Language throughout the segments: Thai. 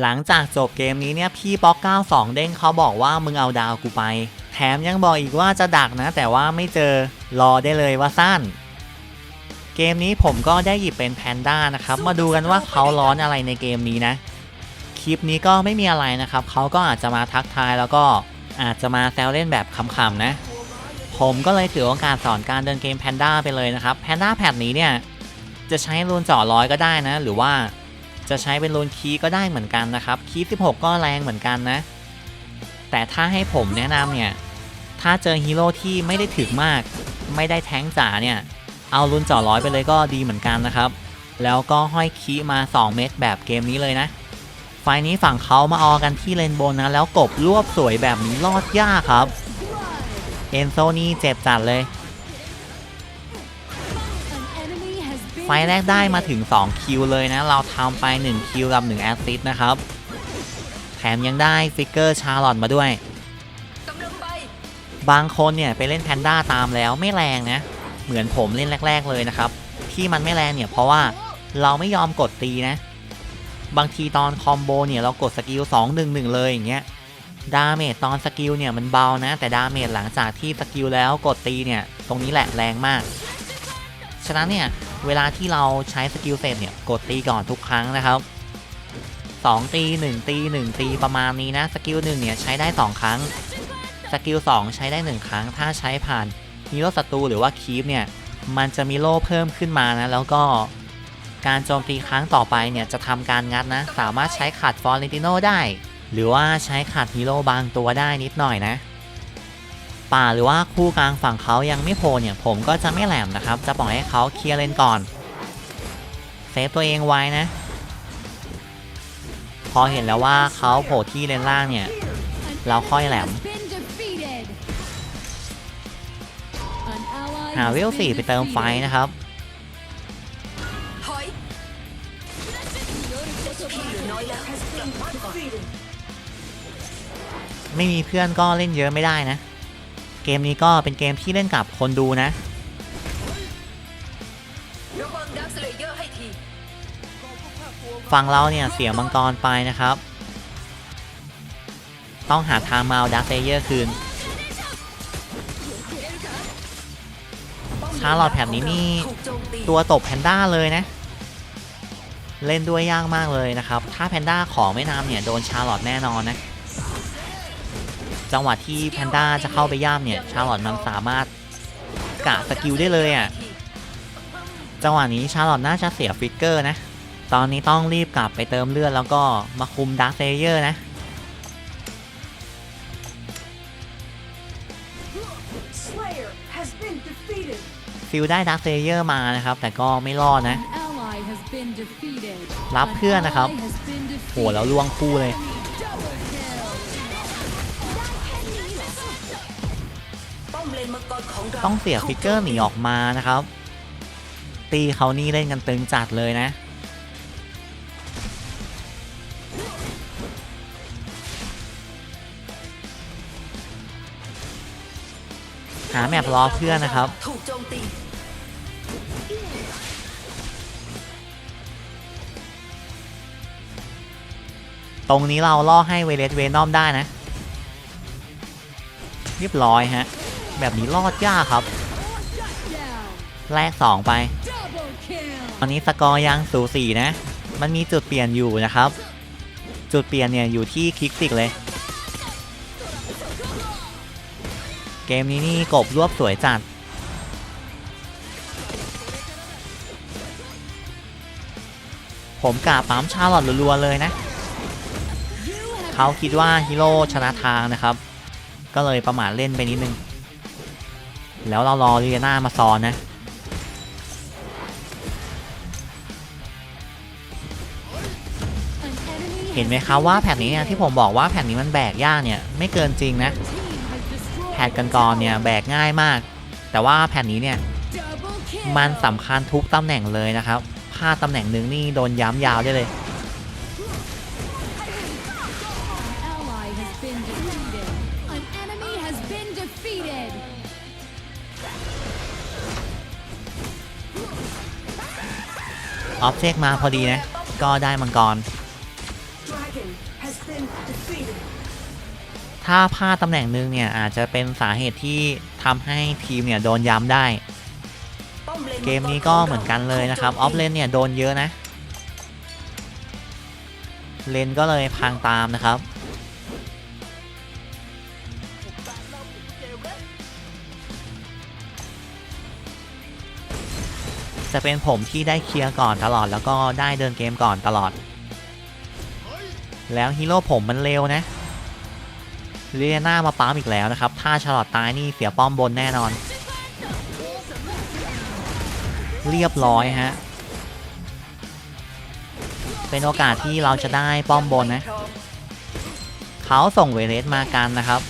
หลังจากจบเกมนี้เนี่ยพี่ป๊อก 92 เด้งเขาบอกว่ามึงเอาดาวกูไป แถมยังบอกอีกว่าจะดักนะ แต่ว่าไม่เจอรอได้เลยว่าสั้น เกมนี้ผมก็ได้หยิบเป็นแพนด้านะครับ มาดูกันว่าเขาร้อนอะไรในเกมนี้นะ คลิปนี้ก็ไม่มีอะไรนะครับ เขาก็อาจจะมาทักทายแล้วก็อาจจะมาแซวเล่นแบบขำๆนะ ผมก็เลยถือโอกาสสอนการเดินเกมแพนด้าไปเลยนะครับแพนด้าแพดนี้เนี่ยจะใช้รูนเจ่อร้อยก็ได้นะ หรือว่า จะใช้เป็นรูนคีก็ได้เหมือนกันนะครับคี16 ก็แรงเหมือนกันนะ แต่ถ้าให้ผมแนะนำเนี่ย ถ้าเจอฮีโร่ที่ไม่ได้ถึกมาก ไม่ได้แท้งจ๋าเนี่ย เอารุนเจ่อร้อยไปเลยก็ดีเหมือนกันนะครับ แล้วก็ห้อยคีมา 2 เม็ดแบบเกมนี้เลยนะ ไฟนี้ฝั่งเขามาออกันที่เลนโบนนะ แล้วกบรวบสวยแบบนี้รอดยากครับ เอนโซนี่เจ็บจัดเลย ไฟแรกได้มาถึง 2 คิวเลยนะ เราทำไป 1 คิวกับ 1 แอสซิสนะครับ แถมยังได้ฟิกเกอร์ชาร์ลอตมาด้วย บางคนเนี่ยไปเล่นแพนด้าตามแล้วไม่แรงนะ เหมือนผมเล่นแรก ๆ เลยนะครับ ที่มันไม่แรงเนี่ยเพราะว่าเราไม่ยอมกดตีนะ บางทีตอนคอมโบเนี่ยเรากดสกิล2 1 1 เลยอย่างเงี้ย ดาเมจตอนสกิลเนี่ยมันเบานะ แต่ดาเมจหลังจากที่สกิลแล้วกดตีเนี่ย ตรงนี้แหละแรงมาก ฉะนั้นเนี่ยเวลาที่เราใช้สกิลเสร็จเนี่ยกดตีก่อนทุกครั้งนะครับ2ตี1ตี1ตีประมาณนี้นะสกิล1เนี่ยใช้ได้ 2 ครั้งสกิล2ใช้ได้ 1 ครั้ง ถ้าใช้ผ่านฮีโร่ศัตรูหรือว่าคีปเนี่ยมันจะมีโล่เพิ่มขึ้นมานะแล้วก็การโจมตีครั้งต่อไปเนี่ยจะทำการงัดนะ สามารถใช้ขัดฟอร์เรนติโนได้ หรือว่าใช้ขัดฮีโร่บางตัวได้นิดหน่อยนะ ป่าหรือว่าคู่กลางฝั่งเขายังไม่โผล่เนี่ย ผมก็จะไม่แหลมนะครับ จะปล่อยให้เขาเคลียร์เลนก่อน เซฟตัวเองไว้นะ พอเห็นแล้วว่าเขาโผล่ที่เลนล่างเนี่ย เราค่อยแหลม หาเวลสี่ไปเติมไฟนะครับไม่มีเพื่อนก็เล่นเยอะไม่ได้นะ เกมนี้ก็เป็นเกมที่เล่นกับคนดูนะระวังเลเยอร์ให้ทีฝั่งเราเนี่ยเสียมังกรไปนะครับ ต้องหาทางมาเอาดักเซเยอร์คืนชาร์ลอตแถบนี้นี่ถูกโจมตีตัวตบแพนด้าเลยนะ เล่นด้วยยากมากเลยนะครับ ถ้าแพนด้าของไม่น้ำเนี่ยโดนชาร์ลอตแน่นอนนะ จังหวะที่แพนด้าจะเข้าไปย่ามเนี่ยชาร์ลอตมันสามารถกะสกิลได้เลยอะ่ะจังหวะนี้ชาร์ลอตน่าจะเสียฟิกเกอร์นะ ตอนนี้ต้องรีบกลับไปเติมเลือดแล้วก็มาคุมดาร์คเซเยอร์นะ ฟิลได้ดาร์คเซเยอร์มานะครับ แต่ก็ไม่รอดนะ รับเพื่อนนะครับโหแล้วล่วงคู่เลย เลนมังกรของเราต้องเสียฟิกเกอร์หนีออกมานะครับ ตีเขานี่เล่นกันตึงจัดเลยนะ หาแมปรอเพื่อนนะครับ ถูกโจมตีตรงนี้เราล่อให้เวเลสเวนอมได้นะ เรียบร้อยฮะ แบบนี้รอดยากครับ Down. แลก2 ไป Double kill. ตอนนี้สกอร์ยังสูสีนะ มันมีจุดเปลี่ยนอยู่นะครับ จุดเปลี่ยนเนี่ยอยู่ที่คลิกสิกเลย เกมนี้นี่กบรวบสวยจัดผมกะปั๊มชาร์ลอตรัวๆเลยนะ You have เขาคิดว่าฮีโร่ชนะทางนะครับ ก็เลยประมาทเล่นไปนิดนึง แล้วเรารอเรียนามาซ้อนนะเห็นไหมครับว่าแผ่นนี้เนี่ยที่ผมบอกว่าแผ่นนี้มันแบกยากเนี่ยไม่เกินจริงนะแผ่นกันกรเนี่ยแบกง่ายมาก แต่ว่าแผ่นนี้เนี่ยมันสำคัญทุกตำแหน่งเลยนะครับพลาดตำแหน่งหนึ่งนี่โดนย้ำยาวได้เลย ออบเจกต์มาพอดีนะ ก็ได้มังกร Dragon dragon has been defeated ถ้าพลาดตำแหน่งหนึ่งเนี่ย อาจจะเป็นสาเหตุที่ทำให้ทีมเนี่ยโดนย้ำได้ป้อมเลนเกมนี้ก็เหมือนกันเลยนะครับ ออฟเลนเนี่ยโดนเยอะนะ เลนก็เลยพังตามนะครับ จะเป็นผมที่ได้เคลียร์ก่อนตลอดแล้วก็ได้เดินเกมก่อนตลอด แล้วฮีโร่ผมมันเร็วนะเรียน่ามาปั๊มอีกแล้วนะครับ ถ้าฉลอดตายนี่เสียป้อมบนแน่นอน เรียบร้อยฮะ เป็นโอกาสที่เราจะได้ป้อมบนนะ เขาส่งเวเลสมากันนะครับ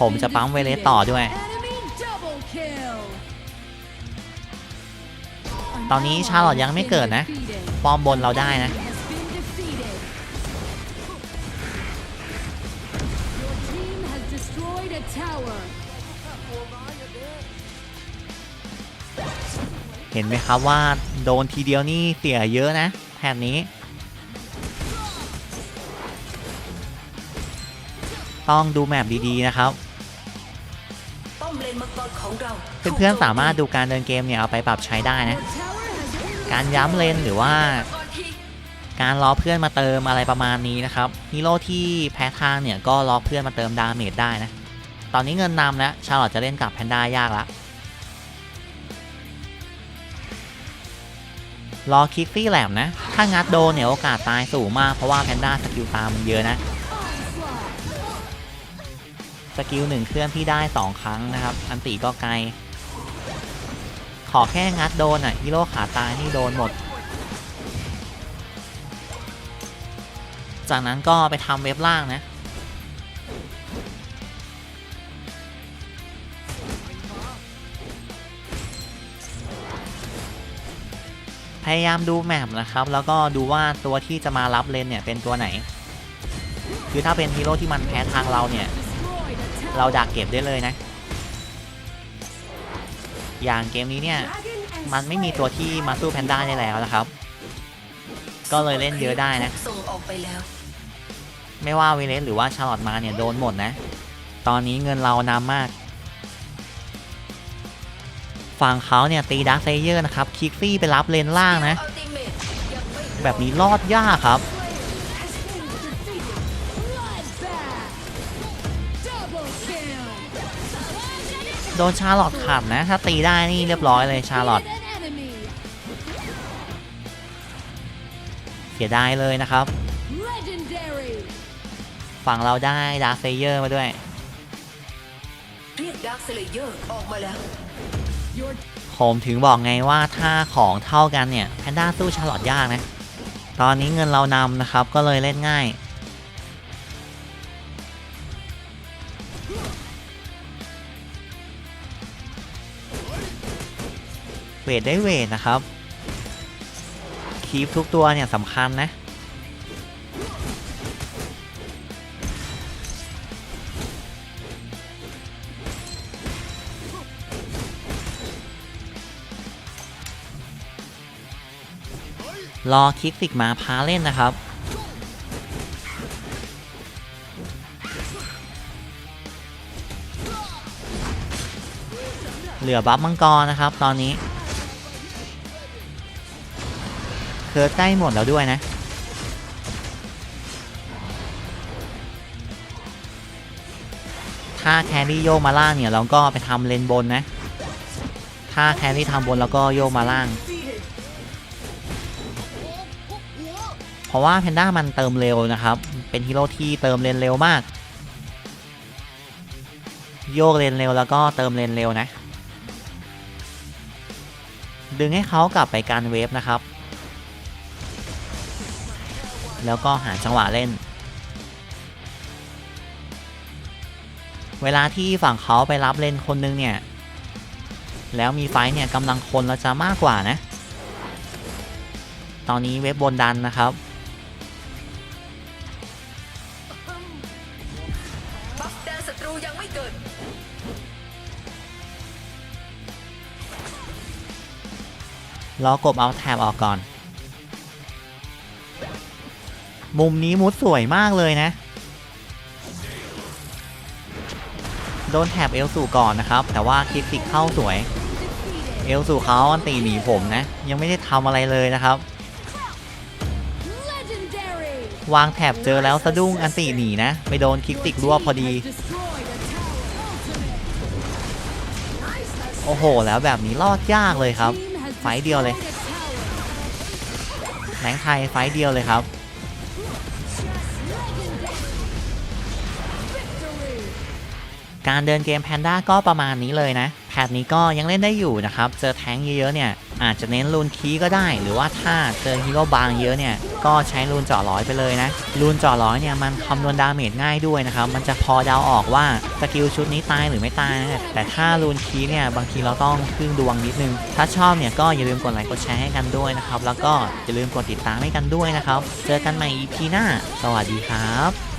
ผมจะปั๊มเวเลสต่อด้วย ตอนนี้ชาร์ลอตยังไม่เกิดนะ ป้อมบนเราได้นะ เห็นไหมครับว่าโดนทีเดียวนี่เสียเยอะนะแถบนี้ ต้องดูแมปดีๆนะครับ เลนมังกรของเราเพื่อนๆสามารถดูการเดินเกมเนี่ยเอาไปปรับใช้ได้นะ Your tower has been การย้ำเลนหรือว่าก่อนที่การรอเพื่อนมาเติมอะไรประมาณนี้นะครับฮีโร่ที่แพ้ทางเนี่ยก็รอเพื่อนมาเติมดาเมจได้นะ ตอนนี้เงินนำแล้วชาร์ลอตจะเล่นกับแพนด้ายากละรอคิกซี่แหลมนะ ถ้างัดโดนเนี่ยโอกาสตายสูงมากเพราะว่าแพนด้าสกิลตามมันเยอะนะ onslaught. สกิลหนึ่งเคลื่อนที่ได้ 2 ครั้งนะครับ อันติก็ไกล ขอแค่งัดโดนอะฮีโร่ขาตายนี่โดนหมด จากนั้นก็ไปทำเว็บล่างนะพยายามดูแมปนะครับ แล้วก็ดูว่าตัวที่จะมารับเลนเนี่ยเป็นตัวไหน คือถ้าเป็นฮีโร่ที่มันแพ้ทางเราเนี่ย เราดักเก็บได้เลยนะ อย่างเกมนี้เนี่ย มันไม่มีตัวที่มาสู้แพนด้าได้แล้วนะครับ ก็เลยเล่นเยอะได้นะ ส่งออกไปแล้ว ไม่ว่าเวเลสหรือว่าชาร์ลอตมาเนี่ยโดนหมดนะ ตอนนี้เงินเรานำมาก ฝั่งเขาเนี่ยตีดักเซเยอร์นะครับ คิกซี่ไปรับเลนล่างนะ แบบนี้รอดยากครับ โดนชาร์ลอตขับนะ ถ้าตีได้นี่เรียบร้อยเลยชาร์ลอต Defeated an enemy. เสียดายเลยนะครับ Legendary. ฝั่งเราได้ดักเซเยอร์มาด้วยเรียกดาร์คเซเลเยอร์ออกมาแล้ว Your ผมถึงบอกไงว่าถ้าของเท่ากันเนี่ยแพนด้าสู้ชาร์ลอตยากนะ ตอนนี้เงินเรานำนะครับก็เลยเล่นง่าย เวทได้เวทนะครับคีปทุกตัวเนี่ยสำคัญนะ รอคิกสิกมาพาเล่นนะครับเหลือบัฟมังกรนะครับ ตอนนี้ คิร์ดใกล้หมดแล้วด้วยนะ ถ้าแครี่โยกมาล่างเนี่ยเราก็ไปทำเลนบนนะ ถ้าแครี่ทำบนแล้วก็โยกมาล่าง เพราะว่าแพนด้ามันเติมเร็วนะครับ เป็นฮีโร่ที่เติมเลนเร็วมาก โยกเลนเร็วแล้วก็เติมเลนเร็วนะดึงให้เขากลับไปการเวฟนะครับ แล้วก็หาจังหวะเล่น เวลาที่ฝั่งเขาไปรับเลนคนนึงเนี่ย แล้วมีไฟท์เนี่ยกำลังคนเราจะมากกว่านะ ตอนนี้เว็บบนดันนะครับ บัฟแดนศัตรูยังไม่เกิด รอกบเอาแถบออกก่อน มุมนี้มุดสวยมากเลยนะ โดนแถบเอลสูก่อนนะครับ แต่ว่าคลิกติกเข้าสวย เอลสูเขาอันตีหนีผมนะ ยังไม่ได้ทำอะไรเลยนะครับ วางแถบเจอแล้วสะดุ้งอันตีหนีนะ ไปโดนคลิกติกรั่วพอดี โอ้โห แล้วแบบนี้รอดยากเลยครับ ไฟเดียวเลยแหลงไทยไฟเดียวเลยครับ การเดินเกมแพนด้าก็ประมาณนี้เลยนะแพทนี้ก็ยังเล่นได้อยู่นะครับ เจอแท้งเยอะๆเนี่ย อาจจะเน้นรูนคีก็ได้ หรือว่าถ้าเจอฮีโร่บางเยอะเนี่ย ก็ใช้รูนเจาะร้อยไปเลยนะรูนเจาะร้อยเนี่ยมันคำนวณดาเมจง่ายด้วยนะครับ มันจะพอเดาออกว่าสกิลชุดนี้ตายหรือไม่ตายนะแต่ถ้ารูนคีเนี่ยบางทีเราต้องพึ่งดวงนิดนึง ถ้าชอบเนี่ยก็อย่าลืมกดไลค์กดแชร์ให้กันด้วยนะครับ แล้วก็อย่าลืมกดติดตามให้กันด้วยนะครับ เจอกันใหม่ EP หน้า สวัสดีครับ